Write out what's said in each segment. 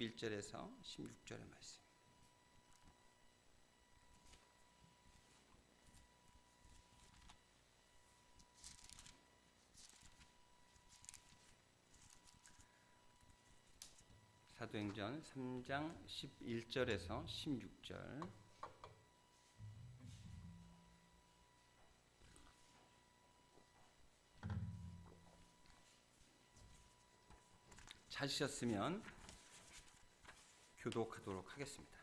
11절에서 16절의 말씀. 사도행전 3장 11절에서 16절. 찾으셨으면 교독하도록 하겠습니다.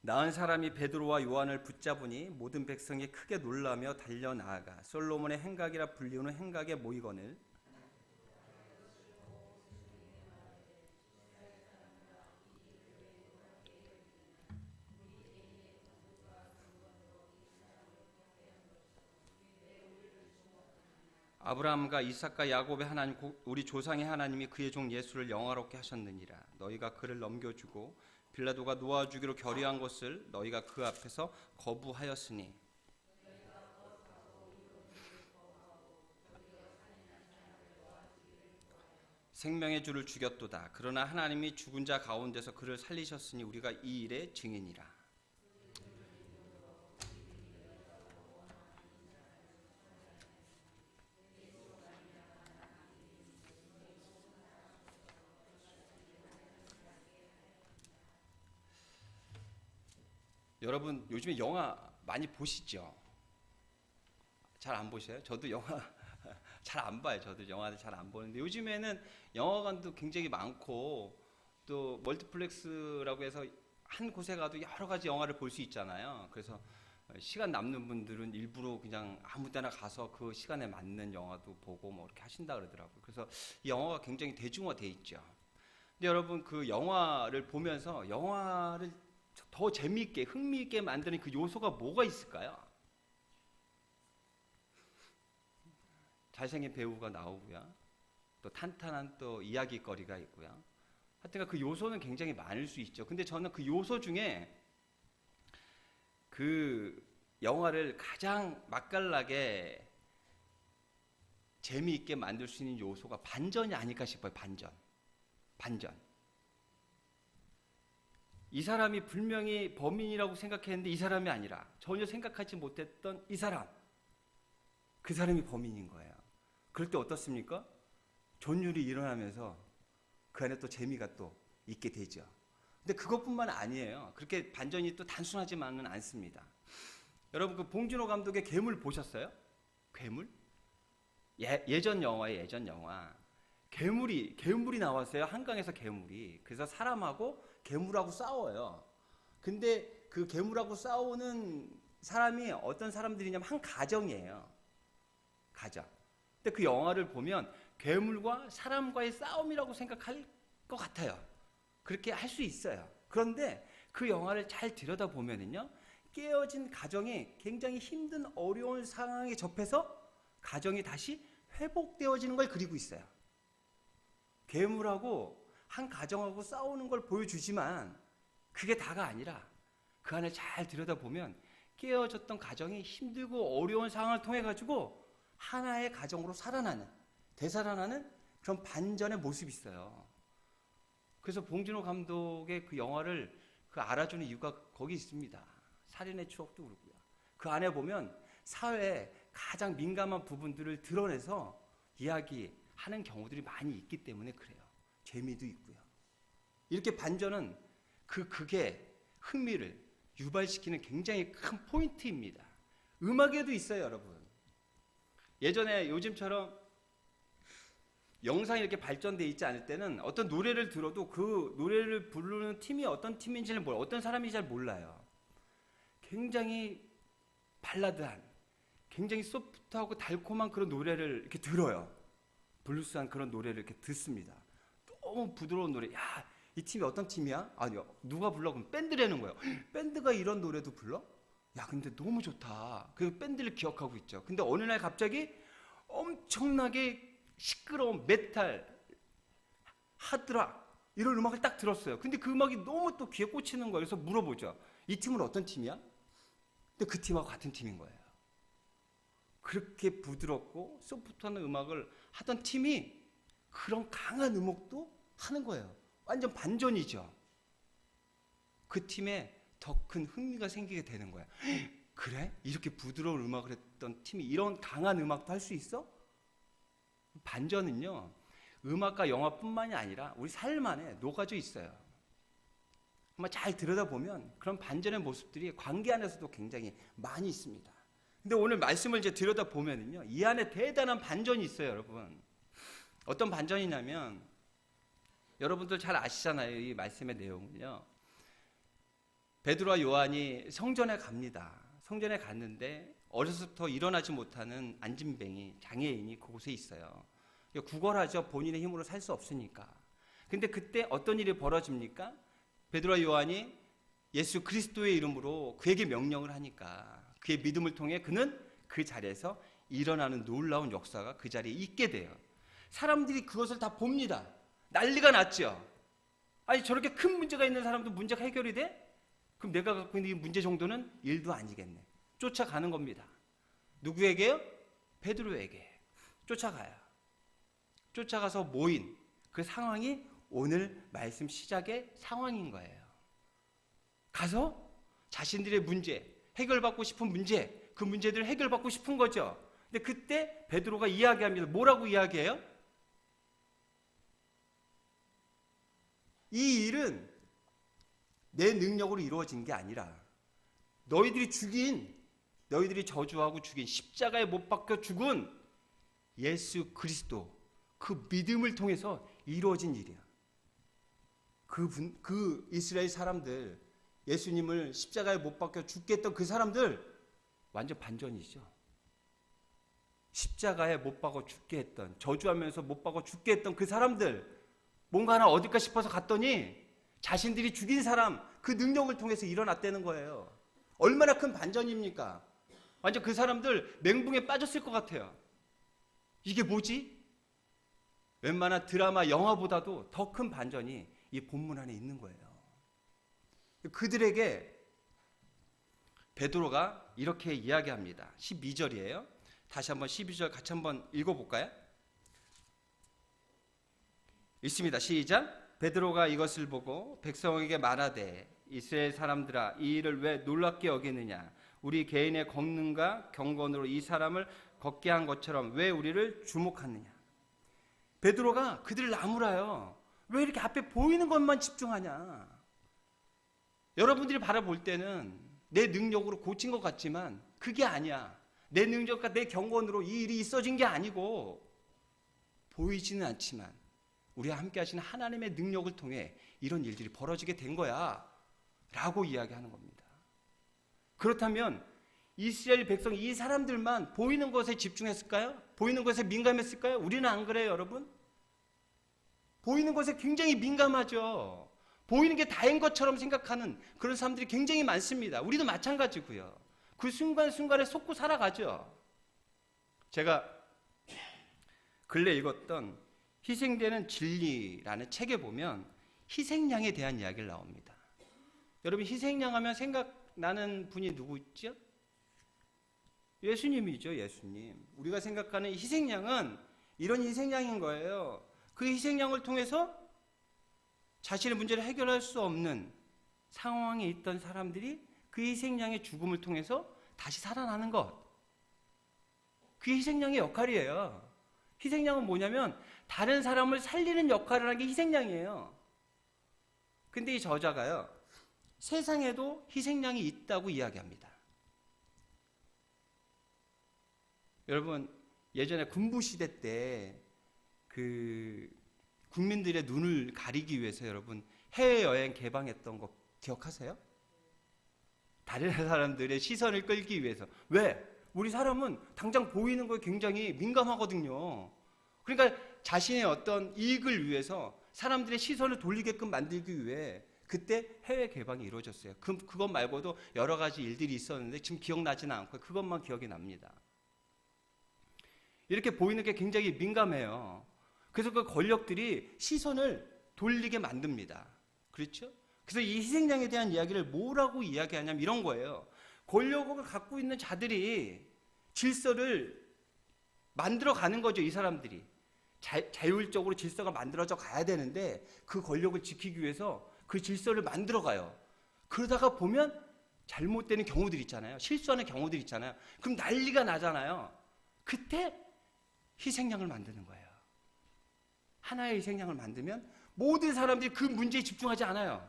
나은 사람이 베드로와 요한을 붙잡으니 모든 백성이 크게 놀라며 달려 나아가 솔로몬의 행각이라 불리우는 행각에 모이거늘 아브라함과 이삭과 야곱의 하나님 고- 우리 조상의 하나님이 그의 종 예수를 영화롭게 하셨느니라. 너희가 그를 넘겨주고 빌라도가 놓아 주기로 결의한 것을 너희가 그 앞에서 거부하였으니. 생명의 주를 죽였도다. 그러나 하나님이 죽은 자 가운데서 그를 살리셨으니 우리가 이 일의 증인이라 여러분 요즘에 영화 많이 보시죠? 잘 안 보셔요? 저도 영화 잘 안 봐요. 저도 영화를 잘 안 보는데 요즘에는 영화관도 굉장히 많고 또 멀티플렉스라고 해서 한 곳에 가도 여러 가지 영화를 볼 수 있잖아요. 그래서 시간 남는 분들은 일부러 그냥 아무 데나 가서 그 시간에 맞는 영화도 보고 뭐 이렇게 하신다 그러더라고요. 그래서 이 영화가 굉장히 대중화돼 있죠. 근데 여러분 그 영화를 보면서 영화를 더 재미있게 흥미있게 만드는 그 요소가 뭐가 있을까요? 잘생긴 배우가 나오고요. 또 탄탄한 또 이야기거리가 있고요. 하여튼 그 요소는 굉장히 많을 수 있죠. 근데 저는 그 요소 중에 그 영화를 가장 맛깔나게 재미있게 만들 수 있는 요소가 반전이 아닐까 싶어요. 반전. 반전. 이 사람이 분명히 범인이라고 생각했는데 이 사람이 아니라 전혀 생각하지 못했던 이 사람. 그 사람이 범인인 거예요. 그럴 때 어떻습니까? 존율이 일어나면서 그 안에 또 재미가 또 있게 되죠. 근데 그것뿐만 아니에요. 그렇게 반전이 또 단순하지만은 않습니다. 여러분 그 봉준호 감독의 괴물 보셨어요? 괴물? 예, 예전 영화에 예전 영화. 괴물이 괴물이 나왔어요. 한강에서 괴물이. 그래서 사람하고 괴물하고 싸워요. 근데 그 괴물하고 싸우는 사람이 어떤 사람들이냐면 한 가정이에요. 가정. 근데 그 영화를 보면 괴물과 사람과의 싸움이라고 생각할 것 같아요. 그렇게 할 수 있어요. 그런데 그 영화를 잘 들여다보면은요, 깨어진 가정이 굉장히 힘든 어려운 상황에 접해서 가정이 다시 회복되어지는 걸 그리고 있어요. 괴물하고 한 가정하고 싸우는 걸 보여주지만 그게 다가 아니라 그 안을 잘 들여다보면 깨어졌던 가정이 힘들고 어려운 상황을 통해 가지고 하나의 가정으로 살아나는 되살아나는 그런 반전의 모습이 있어요. 그래서 봉준호 감독의 그 영화를 그 알아주는 이유가 거기 있습니다. 살인의 추억도 그렇고요. 그 안에 보면 사회의 가장 민감한 부분들을 드러내서 이야기하는 경우들이 많이 있기 때문에 그래요. 재미도 있고요. 이렇게 반전은 그 극의 흥미를 유발시키는 굉장히 큰 포인트입니다. 음악에도 있어요, 여러분. 예전에 요즘처럼 영상이 이렇게 발전돼 있지 않을 때는 어떤 노래를 들어도 그 노래를 부르는 팀이 어떤 팀인지를 몰라 어떤 사람인지 잘 몰라요. 굉장히 발라드한, 굉장히 소프트하고 달콤한 그런 노래를 이렇게 들어요. 블루스한 그런 노래를 이렇게 듣습니다. 너무 부드러운 노래. 야, 이 팀이 어떤 팀이야? 아니요. 누가 불러? 그럼 밴드라는 거예요. 밴드가 이런 노래도 불러? 야, 근데 너무 좋다. 그 밴드를 기억하고 있죠. 근데 어느 날 갑자기 엄청나게 시끄러운 메탈, 하드락 이런 음악을 딱 들었어요. 근데 그 음악이 너무 또 귀에 꽂히는 거예요. 그래서 물어보죠. 이 팀은 어떤 팀이야? 근데 그 팀하고 같은 팀인 거예요. 그렇게 부드럽고 소프트한 음악을 하던 팀이 그런 강한 음악도 하는 거예요. 완전 반전이죠. 그 팀에 더 큰 흥미가 생기게 되는 거야. 그래? 이렇게 부드러운 음악을 했던 팀이 이런 강한 음악도 할 수 있어? 반전은요. 음악과 영화뿐만이 아니라 우리 삶 안에 녹아져 있어요. 한번 잘 들여다보면 그런 반전의 모습들이 관계 안에서도 굉장히 많이 있습니다. 근데 오늘 말씀을 이제 들여다보면은요. 이 안에 대단한 반전이 있어요, 여러분. 어떤 반전이냐면 여러분들 잘 아시잖아요. 이 말씀의 내용은요. 베드로와 요한이 성전에 갑니다. 성전에 갔는데 어려서부터 일어나지 못하는 안진뱅이 장애인이 그곳에 있어요. 구걸하죠. 본인의 힘으로 살 수 없으니까. 근데 그때 어떤 일이 벌어집니까? 베드로와 요한이 예수 그리스도의 이름으로 그에게 명령을 하니까 그의 믿음을 통해 그는 그 자리에서 일어나는 놀라운 역사가 그 자리에 있게 돼요. 사람들이 그것을 다 봅니다. 난리가 났죠. 아니 저렇게 큰 문제가 있는 사람도 문제가 해결이 돼? 그럼 내가 갖고 있는 이 문제 정도는 일도 아니겠네. 쫓아가는 겁니다. 누구에게요? 베드로에게 쫓아가요. 쫓아가서 모인 그 상황이 오늘 말씀 시작의 상황인 거예요. 가서 자신들의 문제, 해결받고 싶은 문제, 그 문제들을 해결받고 싶은 거죠. 근데 그때 베드로가 이야기합니다. 뭐라고 이야기해요? 이 일은 내 능력으로 이루어진 게 아니라 너희들이 죽인 너희들이 저주하고 죽인 십자가에 못 박혀 죽은 예수 그리스도 그 믿음을 통해서 이루어진 일이야. 그분 그 이스라엘 사람들 예수님을 십자가에 못 박혀 죽게 했던 그 사람들 완전 반전이죠. 십자가에 못 박아 죽게 했던 저주하면서 못 박아 죽게 했던 그 사람들 뭔가 하나 얻을까 싶어서 갔더니 자신들이 죽인 사람 그 능력을 통해서 일어났다는 거예요. 얼마나 큰 반전입니까? 완전 그 사람들 맹붕에 빠졌을 것 같아요. 이게 뭐지? 웬만한 드라마, 영화보다도 더 큰 반전이 이 본문 안에 있는 거예요. 그들에게 베드로가 이렇게 이야기합니다. 12절이에요. 다시 한번 12절 같이 한번 읽어 볼까요? 읽습니다. 시작. 베드로가 이것을 보고 백성에게 말하되 이스라엘 사람들아 이 일을 왜 놀랍게 여기느냐? 우리 개인의 권능과 경건으로 이 사람을 걷게 한 것처럼 왜 우리를 주목하느냐? 베드로가 그들을 나무라요. 왜 이렇게 앞에 보이는 것만 집중하냐? 여러분들이 바라볼 때는 내 능력으로 고친 것 같지만 그게 아니야. 내 능력과 내 경건으로 이 일이 있어진 게 아니고 보이지는 않지만 우리와 함께 하시는 하나님의 능력을 통해 이런 일들이 벌어지게 된 거야. 라고 이야기하는 겁니다. 그렇다면 이스라엘 백성 이 사람들만 보이는 것에 집중했을까요? 보이는 것에 민감했을까요? 우리는 안 그래요, 여러분? 보이는 것에 굉장히 민감하죠. 보이는 게 다인 것처럼 생각하는 그런 사람들이 굉장히 많습니다. 우리도 마찬가지고요. 그 순간순간에 속고 살아가죠. 제가 근래 읽었던 희생되는 진리라는 책에 보면 희생양에 대한 이야기를 나옵니다. 여러분 희생양 하면 생각나는 분이 누구 있죠? 예수님이죠, 예수님. 우리가 생각하는 희생양은 이런 희생양인 거예요. 그 희생양을 통해서 자신의 문제를 해결할 수 없는 상황에 있던 사람들이 그 희생양의 죽음을 통해서 다시 살아나는 것. 그게 희생양의 역할이에요. 희생양은 뭐냐면 다른 사람을 살리는 역할을 하는 게 희생양이에요. 근데 이 저자가요, 세상에도 희생양이 있다고 이야기합니다. 여러분, 예전에 군부 시대 때 그 국민들의 눈을 가리기 위해서 여러분 해외 여행 개방했던 거 기억하세요? 다른 사람들의 시선을 끌기 위해서. 왜? 우리 사람은 당장 보이는 거에 굉장히 민감하거든요. 그러니까 자신의 어떤 이익을 위해서 사람들의 시선을 돌리게끔 만들기 위해 그때 해외 개방이 이루어졌어요. 그, 그것 말고도 여러 가지 일들이 있었는데 지금 기억나지는 않고 그것만 기억이 납니다. 이렇게 보이는 게 굉장히 민감해요. 그래서 그 권력들이 시선을 돌리게 만듭니다. 그렇죠? 그래서 이 희생양에 대한 이야기를 뭐라고 이야기하냐면 이런 거예요. 권력을 갖고 있는 자들이 질서를 만들어 가는 거죠, 이 사람들이. 자, 자율적으로 질서가 만들어져 가야 되는데 그 권력을 지키기 위해서 그 질서를 만들어 가요. 그러다가 보면 잘못되는 경우들 있잖아요. 실수하는 경우들 있잖아요. 그럼 난리가 나잖아요. 그때 희생양을 만드는 거예요. 하나의 희생양을 만들면 모든 사람들이 그 문제에 집중하지 않아요.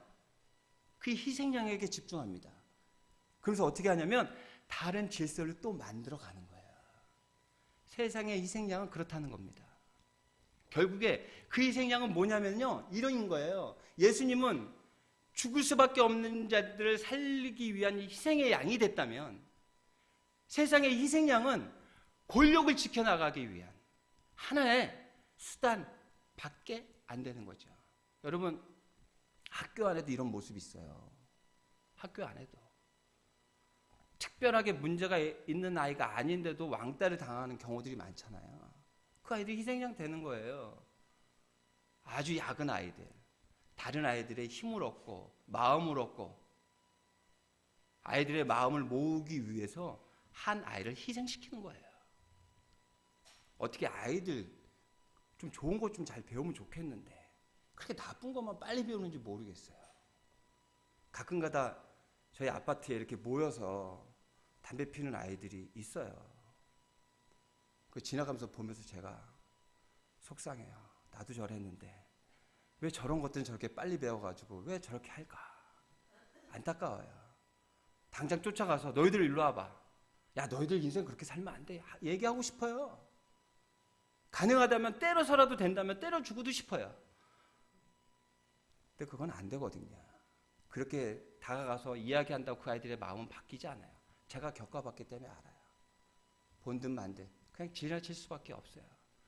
그 희생양에게 집중합니다. 그래서 어떻게 하냐면 다른 질서를 또 만들어 가는 거예요. 세상의 희생양은 그렇다는 겁니다. 결국에 그 희생양은 뭐냐면요. 이런 거예요. 예수님은 죽을 수밖에 없는 자들을 살리기 위한 희생의 양이 됐다면 세상의 희생양은 권력을 지켜나가기 위한 하나의 수단 밖에 안 되는 거죠. 여러분 학교 안에도 이런 모습이 있어요. 학교 안에도 특별하게 문제가 있는 아이가 아닌데도 왕따를 당하는 경우들이 많잖아요. 그 아이들이 희생양 되는 거예요. 아주 약은 아이들. 다른 아이들의 힘을 얻고 마음을 얻고 아이들의 마음을 모으기 위해서 한 아이를 희생시키는 거예요. 어떻게 아이들 좀 좋은 것 좀 잘 배우면 좋겠는데 그렇게 나쁜 것만 빨리 배우는지 모르겠어요. 가끔가다 저희 아파트에 이렇게 모여서 담배 피는 아이들이 있어요. 그 지나가면서 보면서 제가 속상해요. 나도 저랬는데 왜 저런 것들은 저렇게 빨리 배워가지고 왜 저렇게 할까? 안타까워요. 당장 쫓아가서 너희들 일로 와봐. 야 너희들 인생 그렇게 살면 안 돼. 얘기하고 싶어요. 가능하다면 때려서라도 된다면 때려 죽어도 싶어요. 근데 그건 안 되거든요. 그렇게 다가가서 이야기한다고 그 아이들의 마음은 바뀌지 않아요. 제가 겪어봤기 때문에 알아요. 본듯 만듯 그냥 지나칠 수밖에 없어요.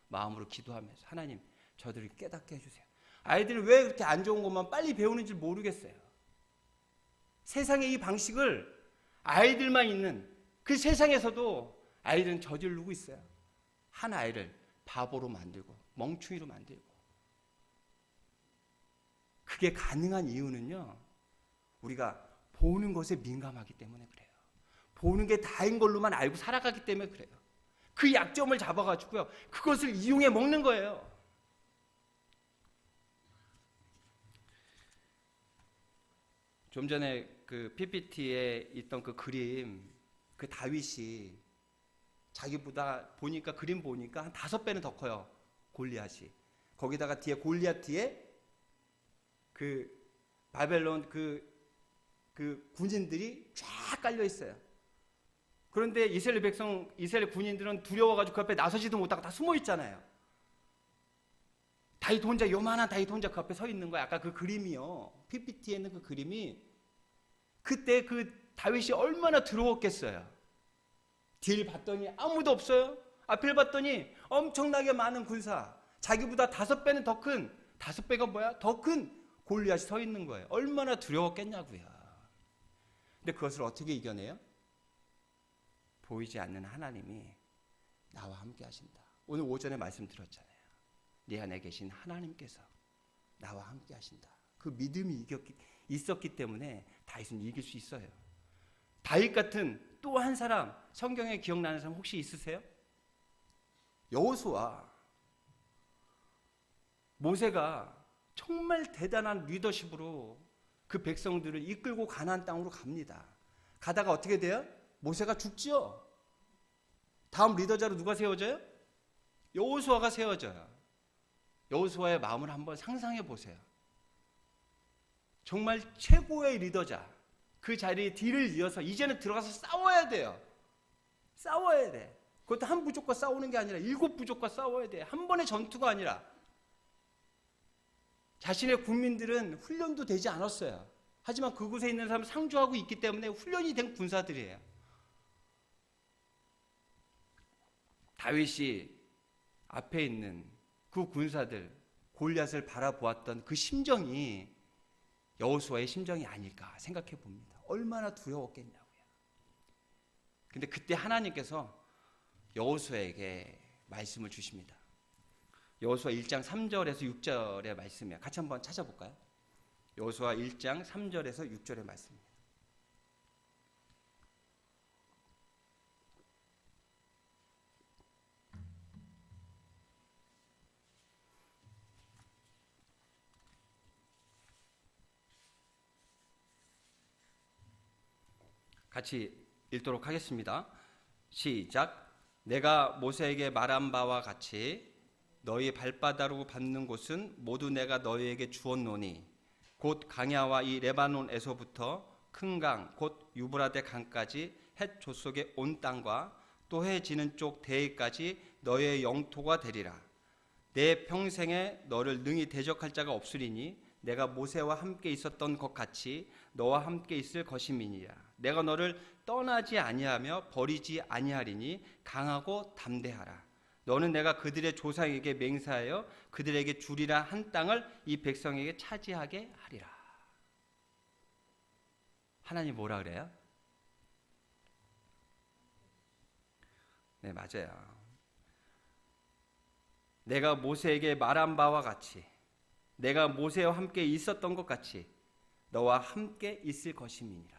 마음으로 기도하면서 하나님 저들을 깨닫게 해주세요. 아이들이 왜 그렇게 안 좋은 것만 빨리 배우는지 모르겠어요. 세상의 이 방식을 아이들만 있는 그 세상에서도 아이들은 저지르고 있어요. 한 아이를 바보로 만들고 멍충이로 만들고 그게 가능한 이유는요. 우리가 보는 것에 민감하기 때문에 그래요. 보는 게 다인 걸로만 알고 살아가기 때문에 그래요. 그 약점을 잡아가지고요. 그것을 이용해 먹는 거예요. 좀 전에 그 PPT에 있던 그 그림, 그 다윗이 자기보다 보니까 그림 보니까 한 다섯 배는 더 커요. 골리앗이. 거기다가 뒤에 골리앗 뒤에 그 바벨론 그, 그 군인들이 쫙 깔려 있어요. 그런데 이스라엘 백성, 이스라엘 군인들은 두려워가지고 그 앞에 나서지도 못하고 다 숨어 있잖아요. 다윗 혼자 요만한 다윗 혼자 그 앞에 서 있는 거야. 아까 그 그림이요. PPT에 있는 그 그림이 그때 그 다윗이 얼마나 두려웠겠어요. 뒤를 봤더니 아무도 없어요. 앞을 봤더니 엄청나게 많은 군사. 자기보다 다섯 배는 더 큰, 다섯 배가 뭐야? 더 큰 골리앗이 서 있는 거예요. 얼마나 두려웠겠냐고요. 근데 그것을 어떻게 이겨내요? 보이지 않는 하나님이 나와 함께 하신다. 오늘 오전에 말씀드렸잖아요. 내 안에 계신 하나님께서 나와 함께 하신다. 그 믿음이 이겼기, 있었기 때문에 다윗은 이길 수 있어요. 다윗 같은 또 한 사람 성경에 기억나는 사람 혹시 있으세요? 여호수아 모세가 정말 대단한 리더십으로 그 백성들을 이끌고 가나안 땅으로 갑니다. 가다가 어떻게 돼요? 모세가 죽지요. 다음 리더자로 누가 세워져요? 여호수아가 세워져요. 여호수아의 마음을 한번 상상해 보세요. 정말 최고의 리더자. 그 자리에 뒤를 이어서 이제는 들어가서 싸워야 돼요. 싸워야 돼. 그것도 한 부족과 싸우는 게 아니라 일곱 부족과 싸워야 돼. 한 번의 전투가 아니라 자신의 국민들은 훈련도 되지 않았어요. 하지만 그곳에 있는 사람 상주하고 있기 때문에 훈련이 된 군사들이에요. 다윗이 앞에 있는 그 군사들 골리앗을 바라보았던 그 심정이 여호수아의 심정이 아닐까 생각해 봅니다. 얼마나 두려웠겠냐고요. 근데 그때 하나님께서 여호수아에게 말씀을 주십니다. 여호수아 1장 3절에서 6절의 말씀이에요. 같이 한번 찾아볼까요? 여호수아 1장 3절에서 6절의 말씀입니다. 같이 읽도록 하겠습니다. 시작. 내가 모세에게 말한 바와 같이 너희 발바닥으로 밟는 곳은 모두 내가 너희에게 주었노니 곧 강야와 이 레바논에서부터 큰 강 곧 유브라데 강까지 햇 조속의 온 땅과 또 해 지는 쪽 대해까지 너희의 영토가 되리라. 내 평생에 너를 능히 대적할 자가 없으리니 내가 모세와 함께 있었던 것 같이 너와 함께 있을 것임이니라. 내가 너를 떠나지 아니하며 버리지 아니하리니 강하고 담대하라. 너는 내가 그들의 조상에게 맹세하여 그들에게 주리라 한 땅을 이 백성에게 차지하게 하리라. 하나님 뭐라 그래요? 네, 맞아요. 내가 모세에게 말한 바와 같이 내가 모세와 함께 있었던 것 같이 너와 함께 있을 것임이니라.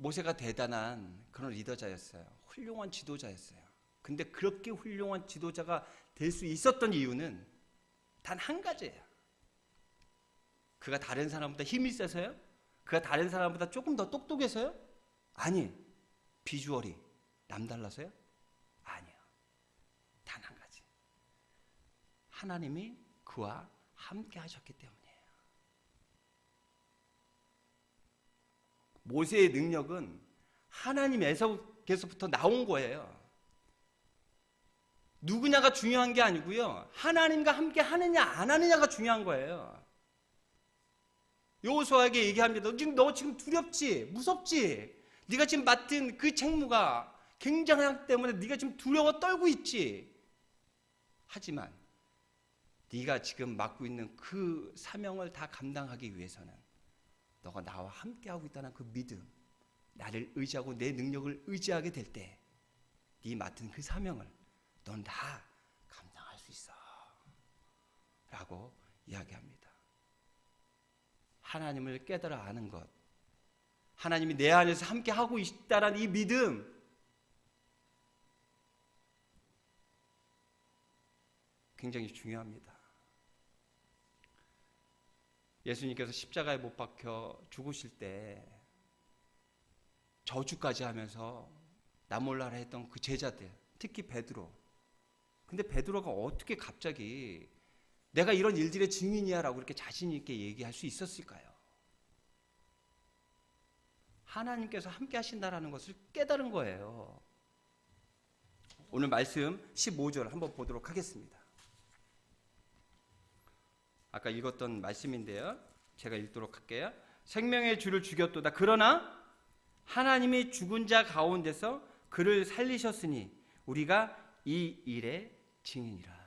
모세가 대단한 그런 리더자였어요. 훌륭한 지도자였어요. 근데 그렇게 훌륭한 지도자가 될 수 있었던 이유는 단 한 가지예요. 그가 다른 사람보다 힘이 세서요? 그가 다른 사람보다 조금 더 똑똑해서요? 아니, 비주얼이 남달라서요? 아니요. 단 한 가지. 하나님이 그와 함께 하셨기 때문이에요. 모세의 능력은 하나님에서부터 나온 거예요. 누구냐가 중요한 게 아니고요. 하나님과 함께 하느냐 안 하느냐가 중요한 거예요. 여호수아에게 얘기합니다. 너 지금 너 지금 두렵지? 무섭지? 네가 지금 맡은 그 책무가 굉장하기 때문에 네가 지금 두려워 떨고 있지. 하지만 네가 지금 맡고 있는 그 사명을 다 감당하기 위해서는 너가 나와 함께 하고 있다는 그 믿음, 나를 의지하고 내 능력을 의지하게 될 때 네 맡은 그 사명을 넌 다 감당할 수 있어. 라고 이야기합니다. 하나님을 깨달아 아는 것, 하나님이 내 안에서 함께 하고 있다라는 이 믿음, 굉장히 중요합니다. 예수님께서 십자가에 못 박혀 죽으실 때 저주까지 하면서 나 몰라라 했던 그 제자들, 특히 베드로. 근데 베드로가 어떻게 갑자기 내가 이런 일들의 증인이야라고 이렇게 자신 있게 얘기할 수 있었을까요? 하나님께서 함께 하신다라는 것을 깨달은 거예요. 오늘 말씀 15절 한번 보도록 하겠습니다. 아까 읽었던 말씀인데요. 제가 읽도록 할게요. 생명의 주를 죽였도다. 그러나 하나님이 죽은 자 가운데서 그를 살리셨으니 우리가 이 일의 증인이라.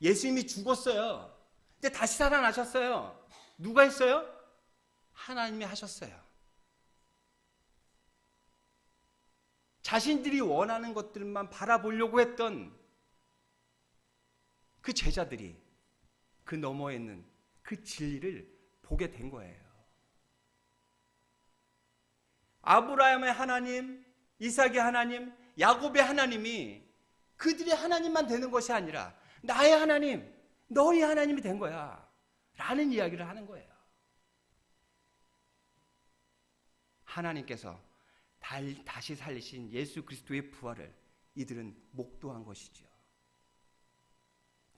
예수님이 죽었어요. 근데 다시 살아나셨어요. 누가 했어요? 하나님이 하셨어요. 자신들이 원하는 것들만 바라보려고 했던 그 제자들이 그 너머에 있는 그 진리를 보게 된 거예요. 아브라함의 하나님, 이삭의 하나님, 야곱의 하나님이 그들의 하나님만 되는 것이 아니라 나의 하나님, 너희 하나님이 된 거야. 라는 이야기를 하는 거예요. 하나님께서 다시 살리신 예수 그리스도의 부활을 이들은 목도한 것이죠.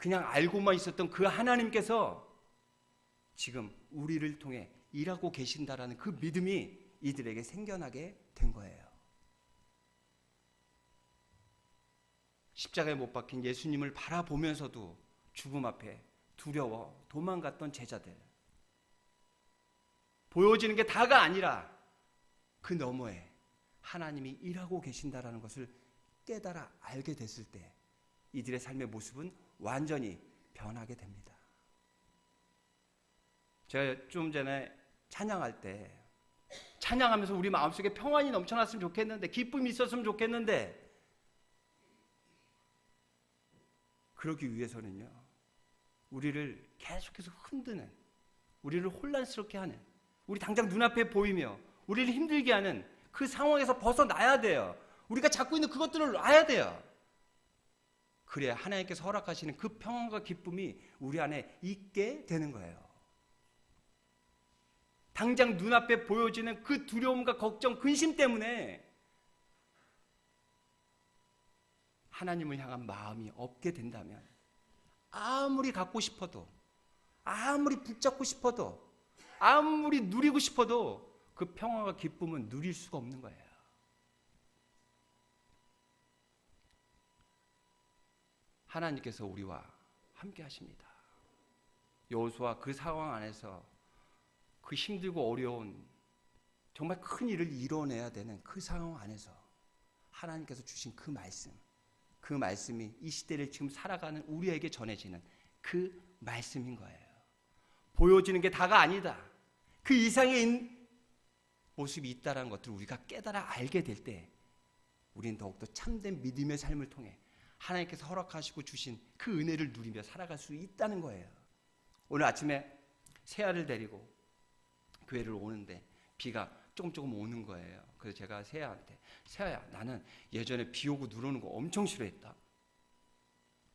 그냥 알고만 있었던 그 하나님께서 지금 우리를 통해 일하고 계신다라는 그 믿음이 이들에게 생겨나게 된 거예요. 십자가에 못 박힌 예수님을 바라보면서도 죽음 앞에 두려워 도망갔던 제자들. 보여지는 게 다가 아니라 그 너머에 하나님이 일하고 계신다라는 것을 깨달아 알게 됐을 때 이들의 삶의 모습은 완전히 변하게 됩니다. 제가 좀 전에 찬양할 때 찬양하면서 우리 마음속에 평안이 넘쳐났으면 좋겠는데 기쁨이 있었으면 좋겠는데 그러기 위해서는요. 우리를 계속해서 흔드는 우리를 혼란스럽게 하는 우리 당장 눈앞에 보이며 우리를 힘들게 하는 그 상황에서 벗어나야 돼요. 우리가 잡고 있는 그것들을 놔야 돼요. 그래야 하나님께서 허락하시는 그 평안과 기쁨이 우리 안에 있게 되는 거예요. 당장 눈앞에 보여지는 그 두려움과 걱정, 근심 때문에 하나님을 향한 마음이 없게 된다면 아무리 갖고 싶어도 아무리 붙잡고 싶어도 아무리 누리고 싶어도 그 평화와 기쁨은 누릴 수가 없는 거예요. 하나님께서 우리와 함께 하십니다. 여호수아 그 상황 안에서 그 힘들고 어려운 정말 큰 일을 이뤄내야 되는 그 상황 안에서 하나님께서 주신 그 말씀, 그 말씀이 이 시대를 지금 살아가는 우리에게 전해지는 그 말씀인 거예요. 보여지는 게 다가 아니다. 그 이상의 인- 모습이 있다라는 것들을 우리가 깨달아 알게 될 때, 우리는 더욱더 참된 믿음의 삶을 통해 하나님께서 허락하시고 주신 그 은혜를 누리며 살아갈 수 있다는 거예요. 오늘 아침에 세아를 데리고 교회를 오는데 비가 조금 조금 오는 거예요. 그래서 제가 세아한테 세아야 나는 예전에 비 오고 눈 오는 거 엄청 싫어했다.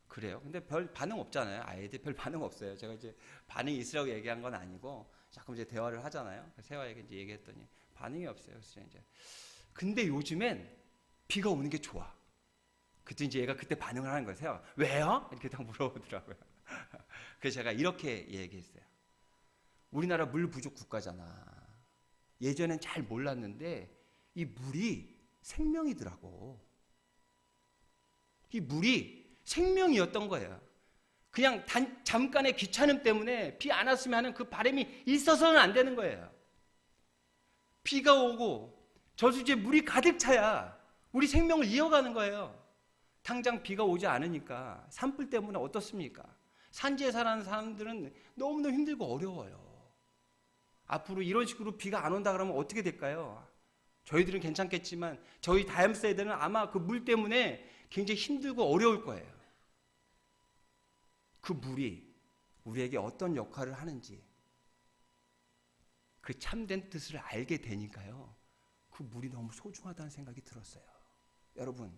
그래요. 근데 별 반응 없잖아요. 아이들 별 반응 없어요. 제가 이제 반응이 있으라고 얘기한 건 아니고 자꾸 이제 대화를 하잖아요. 세아에게 이제 얘기했더니 반응이 없어요. 그래서 이제 근데 요즘엔 비가 오는 게 좋아. 그때 이제 얘가 그때 반응을 하는 거예요. 왜요? 이렇게 딱 물어보더라고요. 그래서 제가 이렇게 얘기했어요. 우리나라 물 부족 국가잖아. 예전엔 잘 몰랐는데 이 물이 생명이더라고. 이 물이 생명이었던 거예요. 그냥 단, 잠깐의 귀찮음 때문에 비 안 왔으면 하는 그 바람이 있어서는 안 되는 거예요. 비가 오고 저수지에 물이 가득 차야 우리 생명을 이어가는 거예요. 당장 비가 오지 않으니까 산불 때문에 어떻습니까? 산지에 사는 사람들은 너무너무 힘들고 어려워요. 앞으로 이런 식으로 비가 안 온다 그러면 어떻게 될까요? 저희들은 괜찮겠지만 저희 다음 세대는 아마 그 물 때문에 굉장히 힘들고 어려울 거예요. 그 물이 우리에게 어떤 역할을 하는지 그 참된 뜻을 알게 되니까요. 그 물이 너무 소중하다는 생각이 들었어요. 여러분,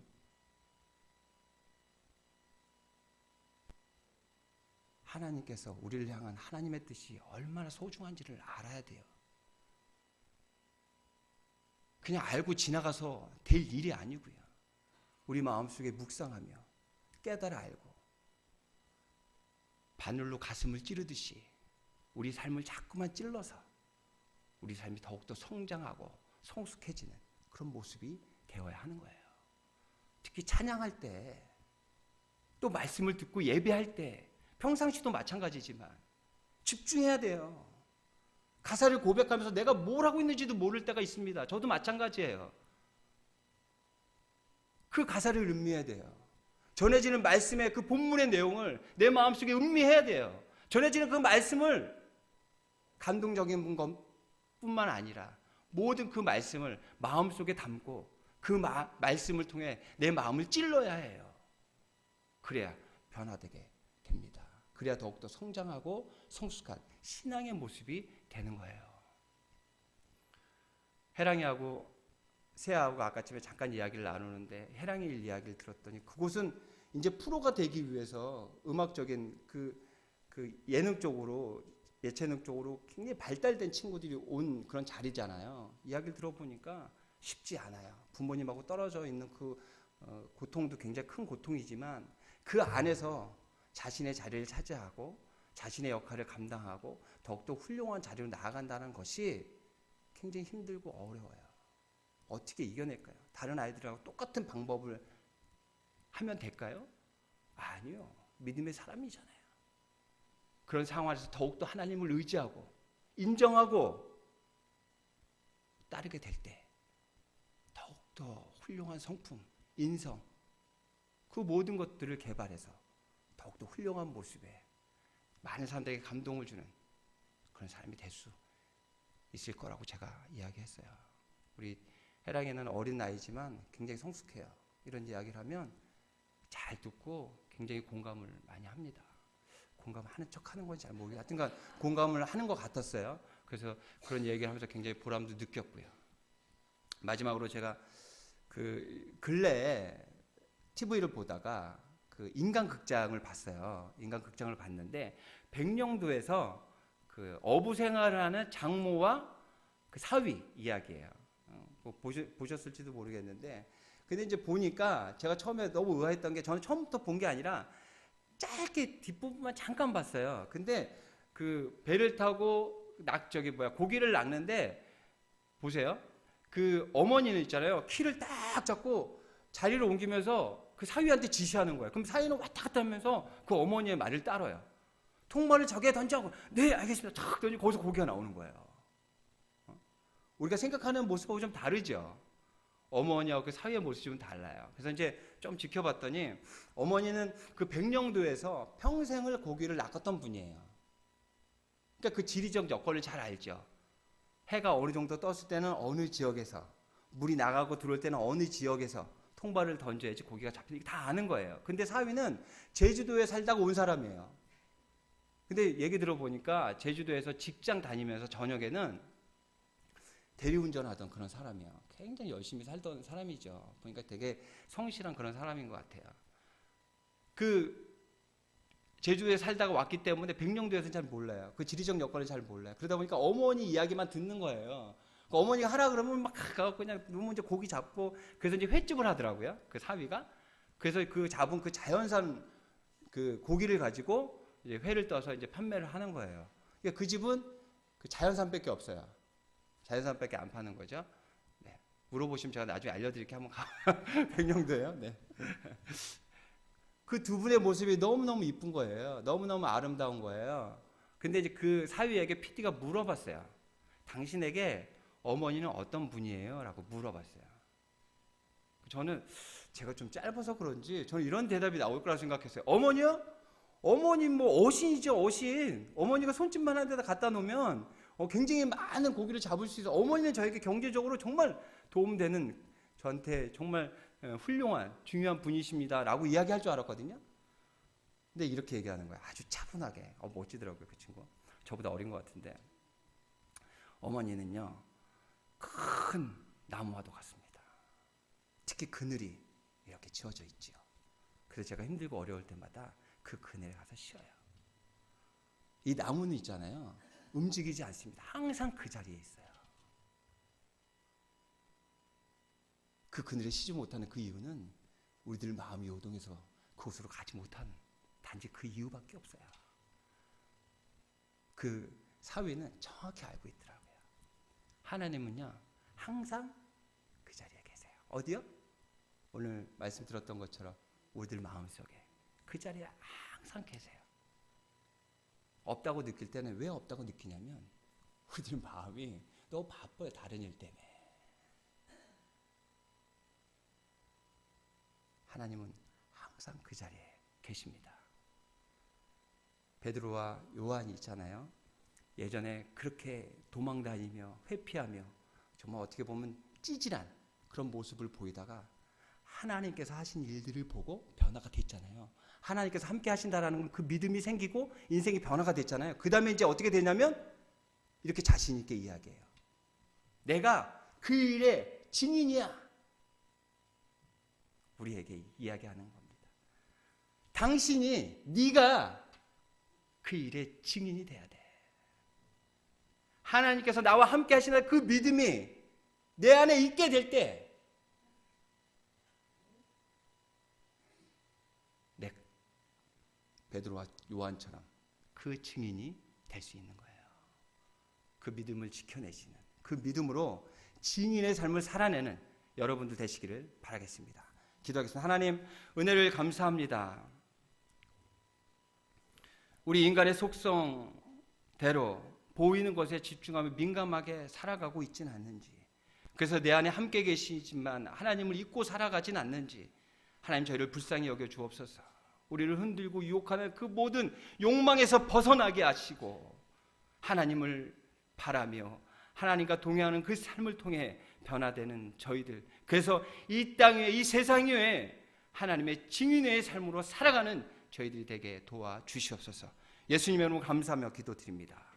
하나님께서 우리를 향한 하나님의 뜻이 얼마나 소중한지를 알아야 돼요. 그냥 알고 지나가서 될 일이 아니고요. 우리 마음속에 묵상하며 깨달아 알고 바늘로 가슴을 찌르듯이 우리 삶을 자꾸만 찔러서 우리 삶이 더욱더 성장하고 성숙해지는 그런 모습이 되어야 하는 거예요. 특히 찬양할 때 또 말씀을 듣고 예배할 때 평상시도 마찬가지지만 집중해야 돼요. 가사를 고백하면서 내가 뭘 하고 있는지도 모를 때가 있습니다. 저도 마찬가지예요. 그 가사를 음미해야 돼요. 전해지는 말씀의 그 본문의 내용을 내 마음속에 음미해야 돼요. 전해지는 그 말씀을 감동적인 것뿐만 아니라 모든 그 말씀을 마음속에 담고 그 마- 말씀을 통해 내 마음을 찔러야 해요. 그래야 변화되게. 그래야 더욱더 성장하고 성숙한 신앙의 모습이 되는 거예요. 해랑이하고 세아하고 아까쯤에 잠깐 이야기를 나누는데 해랑이 일 이야기를 들었더니 그곳은 이제 프로가 되기 위해서 음악적인 그, 그 예능 쪽으로 예체능 쪽으로 굉장히 발달된 친구들이 온 그런 자리잖아요. 이야기를 들어보니까 쉽지 않아요. 부모님하고 떨어져 있는 그 어, 고통도 굉장히 큰 고통이지만 그 안에서 자신의 자리를 차지하고 자신의 역할을 감당하고 더욱더 훌륭한 자리로 나아간다는 것이 굉장히 힘들고 어려워요. 어떻게 이겨낼까요? 다른 아이들하고 똑같은 방법을 하면 될까요? 아니요. 믿음의 사람이잖아요. 그런 상황에서 더욱더 하나님을 의지하고 인정하고 따르게 될 때 더욱더 훌륭한 성품, 인성, 그 모든 것들을 개발해서 더욱더 훌륭한 모습에 많은 사람들에게 감동을 주는 그런 사람이 될 수 있을 거라고 제가 이야기했어요. 우리 해랑이는 어린 나이지만 굉장히 성숙해요. 이런 이야기를 하면 잘 듣고 굉장히 공감을 많이 합니다. 공감하는 척 하는 건지 잘 모르겠어요. 하여튼간 공감을 하는 것 같았어요. 그래서 그런 얘기를 하면서 굉장히 보람도 느꼈고요. 마지막으로 제가 그 근래에 TV를 보다가 그 인간 극장을 봤어요. 인간 극장을 봤는데 백령도에서 그 어부 생활을 하는 장모와 그 사위 이야기예요. 어, 뭐 보셨, 보셨 을지도 모르겠는데 근데 이제 보니까 제가 처음에 너무 의아했던 게 저는 처음부터 본 게 아니라 짧게 뒷부분만 잠깐 봤어요. 근데 그 배를 타고 낙 저기 뭐야 고기를 낚는데 보세요. 그 어머니는 있잖아요. 키를 딱 잡고 자리를 옮기면서 그 사위한테 지시하는 거예요. 그럼 사위는 왔다 갔다 하면서 그 어머니의 말을 따라요. 통말을 저기에 던져고 네 알겠습니다. 탁 던지고 거기서 고기가 나오는 거예요. 어? 우리가 생각하는 모습하고 좀 다르죠. 어머니하고 그 사위의 모습이 좀 달라요. 그래서 이제 좀 지켜봤더니 어머니는 그 백령도에서 평생을 고기를 낚았던 분이에요. 그러니까 그 지리적 여건을 잘 알죠. 해가 어느 정도 떴을 때는 어느 지역에서 물이 나가고 들어올 때는 어느 지역에서 통발을 던져야지 고기가 잡히는 다 아는 거예요. 근데 사위는 제주도에 살다가 온 사람이에요. 근데 얘기 들어보니까 제주도에서 직장 다니면서 저녁에는 대리운전하던 그런 사람이에요. 굉장히 열심히 살던 사람이죠. 보니까 되게 성실한 그런 사람인 것 같아요. 그 제주도에 살다가 왔기 때문에 백령도에서는 잘 몰라요. 그 지리적 여건을 잘 몰라요. 그러다 보니까 어머니 이야기만 듣는 거예요. 그 어머니가 하라 그러면 막 가갖고 그냥 너무 이제 고기 잡고 그래서 이제 횟집을 하더라고요. 그 사위가. 그래서 그 잡은 그 자연산 그 고기를 가지고 이제 회를 떠서 이제 판매를 하는 거예요. 그러니까 그 집은 그 자연산밖에 없어요. 자연산밖에 안 파는 거죠. 네. 물어보시면 제가 나중에 알려드릴게 한번 가. 백령도예요. 네. 그 두 분의 모습이 너무너무 이쁜 거예요. 너무너무 아름다운 거예요. 근데 이제 그 사위에게 PD가 물어봤어요. 당신에게 어머니는 어떤 분이에요? 라고 물어봤어요. 저는 제가 좀 짧아서 그런지 저는 이런 대답이 나올 거라 생각했어요. 어머니요? 어머니 뭐 어신이죠, 어신. 어머니가 손짓만 한 데다 갖다 놓으면 어, 굉장히 많은 고기를 잡을 수 있어. 어머니는 저에게 경제적으로 정말 도움되는 저한테 정말 어, 훌륭한 중요한 분이십니다라고 이야기할 줄 알았거든요. 근데 이렇게 얘기하는 거야. 아주 차분하게. 어, 멋지더라고요, 그 친구. 저보다 어린 것 같은데. 어머니는요, 큰 나무와도 같습니다. 특히 그늘이 이렇게 지어져 있지요. 그래서 제가 힘들고 어려울 때마다 그 그늘에 가서 쉬어요. 이 나무는 있잖아요. 움직이지 않습니다. 항상 그 자리에 있어요. 그 그늘에 쉬지 못하는 그 이유는 우리들 마음이 요동해서 그곳으로 가지 못하는 단지 그 이유밖에 없어요. 그 사회는 정확히 알고 있더라고요. 하나님은요, 항상 그 자리에 계세요. 어디요? 오늘 말씀 들었던 것처럼 우리들 마음속에 그 자리에 항상 계세요. 없다고 느낄 때는 왜 없다고 느끼냐면 우리들 마음이 너무 바빠요. 다른 일 때문에. 하나님은 항상 그 자리에 계십니다. 베드로와 요한이 있잖아요. 예전에 그렇게 도망 다니며 회피하며 정말 어떻게 보면 찌질한 그런 모습을 보이다가 하나님께서 하신 일들을 보고 변화가 됐잖아요. 하나님께서 함께 하신다라는 그 믿음이 생기고 인생이 변화가 됐잖아요. 그 다음에 이제 어떻게 되냐면 이렇게 자신 있게 이야기해요. 내가 그 일의 증인이야. 우리에게 이야기하는 겁니다. 당신이 네가 그 일의 증인이 돼야 돼. 하나님께서 나와 함께 하시는 그 믿음이 내 안에 있게 될 때, 내 베드로와 요한처럼 그 증인이 될 수 있는 거예요. 그 믿음을 지켜내시는 그 믿음으로 증인의 삶을 살아내는 여러분들 되시기를 바라겠습니다. 기도하겠습니다. 하나님 은혜를 감사합니다. 우리 인간의 속성대로 보이는 것에 집중하며 민감하게 살아가고 있지는 않는지 그래서 내 안에 함께 계시지만 하나님을 잊고 살아가진 않는지 하나님 저희를 불쌍히 여겨 주옵소서 우리를 흔들고 유혹하는 그 모든 욕망에서 벗어나게 하시고 하나님을 바라며 하나님과 동행하는 그 삶을 통해 변화되는 저희들 그래서 이 땅에 이 세상 위에 하나님의 증인의 삶으로 살아가는 저희들이 되게 도와 주시옵소서. 예수님의 이름으로 감사하며 기도드립니다.